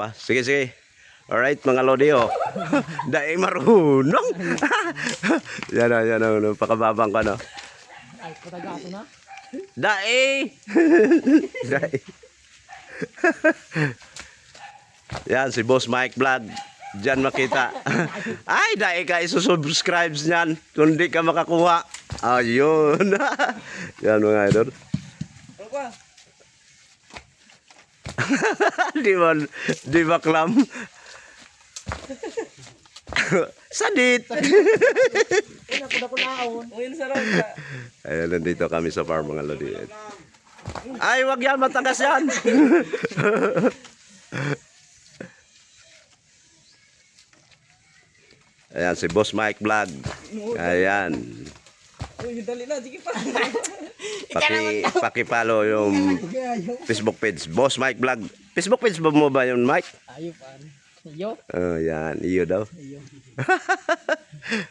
pa. Sige, sige. Alright, mga lodi, oh. Dahil marunong. yan o, yan o. Pakababang ka, no? Ay, patagato na. Dai! Dai. Yan, si Boss Mike Vlog. Diyan makita. Ay, dai ka isusubscribe niyan. Kung di ka makakuha. Ayun. Yan mga idol. Ano ba? di ba, di ba klam? Sadit. Ayan, nandito kami sa farm mga lodi. Ay, wag yan, matagas yan. Ayan, si Boss Mike Vlog. Ayan. Uy, dali na. Sige pa. Paki, paki-follow yung Facebook page. Boss Mike Vlog. Facebook page ba mo ba yun, Mike? Ayo pa. Yo. Oh, yan. Iyo daw. Yo.